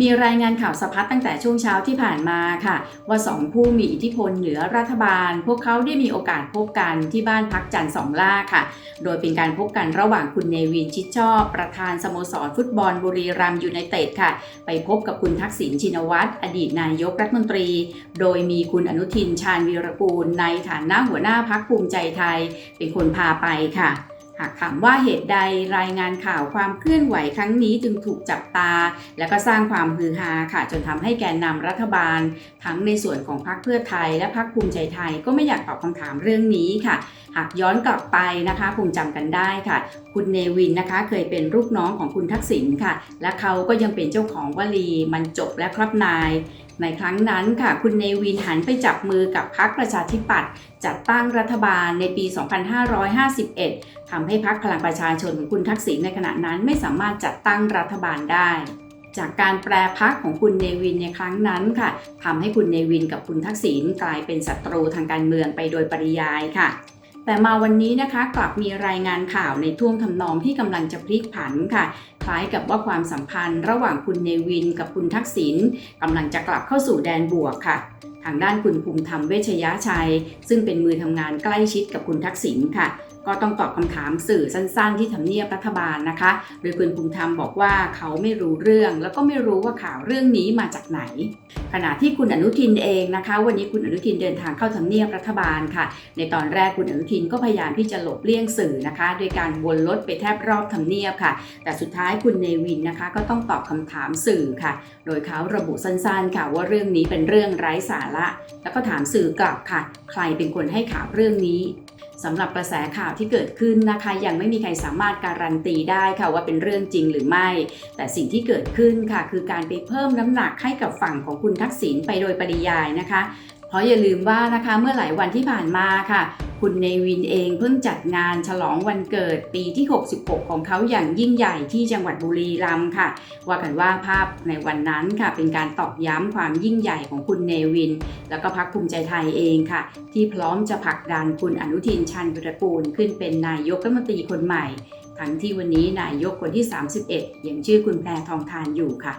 มีรายงานข่าวสะพัดตั้งแต่ช่วงเช้าที่ผ่านมาค่ะ ว่าสองผู้มีอิทธิพลเหนือรัฐบาล พวกเขาได้มีโอกาสพบกันที่บ้านพักจันทร์สองล่าค่ะ โดยเป็นการพบกันระหว่างคุณเนวินชิดชอบ ประธานสโมสรฟุตบอลบุรีรัมย์ยูไนเต็ดค่ะ ไปพบกับคุณทักษิณชินวัตรอดีตนายกรัฐมนตรี โดยมีคุณอนุทินชาญวีรกูล ในฐานะหัวหน้าพักภูมิใจไทย เป็นคนพาไปค่ะ หากถามว่าเหตุใดรายงานข่าวความเคลื่อนไหวครั้งนี้จึงถูกจับตา และก็สร้างความฮือฮาค่ะ จนทำให้แกนนำรัฐบาล ทั้งในส่วนของพรรคเพื่อไทย และพรรคภูมิใจไทยก็ไม่อยากตอบคำถามเรื่องนี้ค่ะ หากย้อนกลับไปนะคะคงจำกันได้ค่ะ คุณเนวินนะคะเคยเป็นลูกน้องของคุณทักษิณค่ะ และเขาก็ยังเป็นเจ้าของวลีมันจบและครับนาย ในครั้งนั้นค่ะคุณเนวินหันไปจับมือกับพรรคประชาธิปัตย์จัดตั้งรัฐบาลในปี 2551ทำให้พรรคพลังประชาชนของคุณทักษิณในขณะนั้นไม่สามารถจัดตั้งรัฐบาลได้จากการแปรพักของคุณเนวินในครั้งนั้นค่ะทำให้คุณเนวินกับคุณทักษิณกลายเป็นศัตรูทางการเมืองไปโดยปริยายค่ะ แต่มาวันนี้นะคะกลับมีรายงานข่าวในท่วงทำนองที่กำลังจะพลิกผันค่ะ คล้ายกับว่าความสัมพันธ์ระหว่างคุณเนวินกับคุณทักษิณกำลังจะกลับเข้าสู่แดนบวกค่ะ ทางด้านคุณภูมิธรรมเวชยชัย ซึ่งเป็นมือทำงานใกล้ชิดกับคุณทักษิณค่ะ ก็ต้องตอบคำถามสื่อสั้นๆ ที่ทำเนียบรัฐบาลนะคะ โดยคุณภูมิธรรมบอกว่าเขาไม่รู้เรื่อง แล้วก็ไม่รู้ว่าข่าวเรื่องนี้มาจากไหน ขณะที่คุณอนุทินเองนะคะ วันนี้คุณอนุทินเดินทางเข้าทำเนียบรัฐบาลค่ะ ในตอนแรกคุณอนุทินก็พยายามที่จะหลบเลี่ยงสื่อนะคะ โดยการวนรถไปแทบรอบทำเนียบค่ะ แต่สุดท้ายคุณเนวินนะคะ ก็ต้องตอบคำถามสื่อค่ะ โดยเขาระบุสั้นๆค่ะว่าเรื่องนี้เป็นเรื่องไร้สาระ แล้วก็ถามสื่อกลับค่ะ ใครเป็นคนให้ข่าวเรื่องนี้ สำหรับกระแสข่าวที่เกิดขึ้นนะคะ ยังไม่มีใครสามารถการันตีได้ค่ะว่าเป็นเรื่องจริงหรือไม่ แต่สิ่งที่เกิดขึ้นค่ะ คือการไปเพิ่มน้ำหนักให้กับฝั่งของคุณทักษิณไปโดยปริยายนะคะ เพราะอย่าลืมว่านะคะเมื่อหลายวันที่ผ่านมาค่ะ คุณเนวินเองเพิ่งจัดงานฉลองวันเกิดปีที่ 66 ของเขาอย่างยิ่งใหญ่ที่จังหวัดบุรีรัมย์ค่ะ ว่ากันว่าภาพในวันนั้นค่ะ เป็นการตอกย้ำความยิ่งใหญ่ของคุณเนวิน แล้วก็พรรคภูมิใจไทยเองค่ะ ที่พร้อมจะผลักดันคุณอนุทินชาญวิรกูลขึ้นเป็นนายกรัฐมนตรีคนใหม่ ทั้งที่วันนี้นายกคนที่ 31 ยังชื่อคุณแพรทองทานอยู่ค่ะ